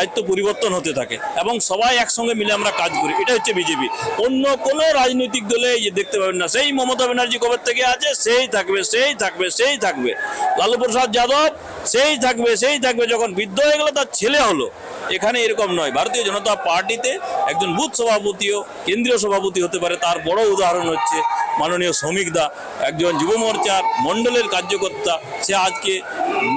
দায়িত্ব পরিবর্তন হতে থাকে এবং সবাই একসঙ্গে মিলে আমরা কাজ করি। এটা হচ্ছে বিজেপি। অন্য কোনো রাজনৈতিক দলে দেখতে পাবেন না, সেই মমতা ব্যানার্জি কবে থেকে আছে, সেই থাকবে সেই থাকবে সেই থাকবে। লালু প্রসাদ যাদব, সেই থাকবে সেই থাকবে। যখন বৃদ্ধ হয়ে গেল, তার ছেলে হলো। এখানে এরকম নয়। ভারতীয় জনতা পার্টিতে একজন বুথ সভাপতিও, কেন্দ্রীয় সভাপতি হতে পারে। তার বড় উদাহরণ হচ্ছে মাননীয় শ্রমিক দা, একজন যুব মোর্চার মণ্ডলের কার্যকর্তা। সে আজকে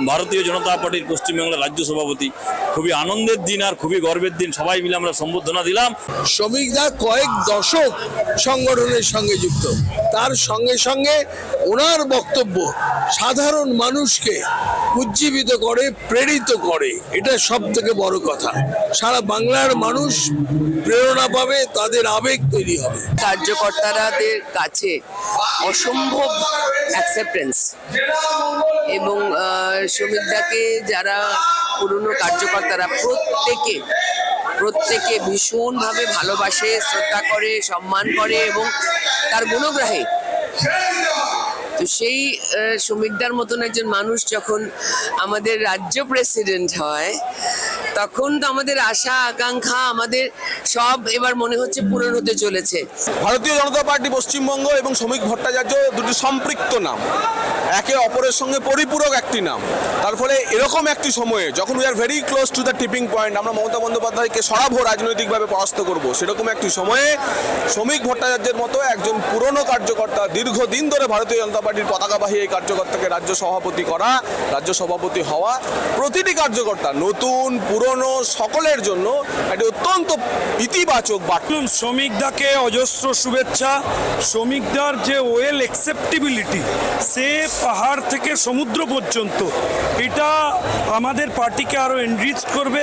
ভারতীয় জনতা পার্টির পশ্চিমবাংলার রাজ্য সভাপতি। খুবই আনন্দের দিন আর খুবই গর্বের দিন। সবাই মিলে আমরা সম্বোধনা দিলাম। শ্রমিকরা কয়েক দশক সংগঠনের সঙ্গে যুক্ত। তার সঙ্গে সঙ্গে ওনার বক্তব্য, সাধারণ মানুষকে উজ্জীবিত করে, প্রেরিত করে। এটা সব থেকে বড় কথা। সারা বাংলার মানুষ প্রেরণা পাবে, তাদের আবেগ তৈরি হবে। কার্যকর্তারাদের কাছে অসম্ভব অ্যাকসেপ্টেন্স এবং শ্রমিকদাকে যারা পুরনো কার্যকর্তারা, প্রত্যেকে প্রত্যেকে ভীষণভাবে ভালোবাসে, শ্রদ্ধা করে, সম্মান করে এবং তার গুণগ্রাহী। তো সেই শ্রমিকদার মতন একজন মানুষ যখন আমাদের রাজ্য প্রেসিডেন্ট হয়, তখন তো আমাদের আশা, আকাঙ্ক্ষা, আমাদের সব এবার মনে হচ্ছে পূরণ হতে চলেছে। ভারতীয় জনতা পার্টি পশ্চিমবঙ্গ এবং শ্রমিক ভট্টাচার্য দুটি সম্পৃক্ত নাম। একে অপরের সঙ্গে পরিপূরক একটি নাম। তার ফলে এরকম একটি সময়ে যখন we are very close to the tipping point আমরা মমতা বন্দ্যোপাধ্যায়কে সরাবো, রাজনৈতিকভাবে পরাস্ত করব, সেরকম একটি সময়ে শ্রমিক ভট্টাচার্যের মতো একজন পুরনো কার্যকর্তা দীর্ঘদিন ধরে ভারতীয় জনতা পার্টির পতাকাবাহী এই কার্যকর্তাকে রাজ্য সভাপতি করা, রাজ্য সভাপতি হওয়া, প্রতিটি কার্যকর্তা নতুন, পুরনো, সকলের জন্য একটি অত্যন্ত ইতিবাচক দেখুন শ্রমিকদাকে অজস্র শুভেচ্ছা, শ্রমিকদার যে ওয়েল অ্যাকসেপ্টেবিলিটি সে পাহাড় থেকে সমুদ্র পর্যন্ত। এটা আমাদের পার্টিকে আরও এনরিচ করবে।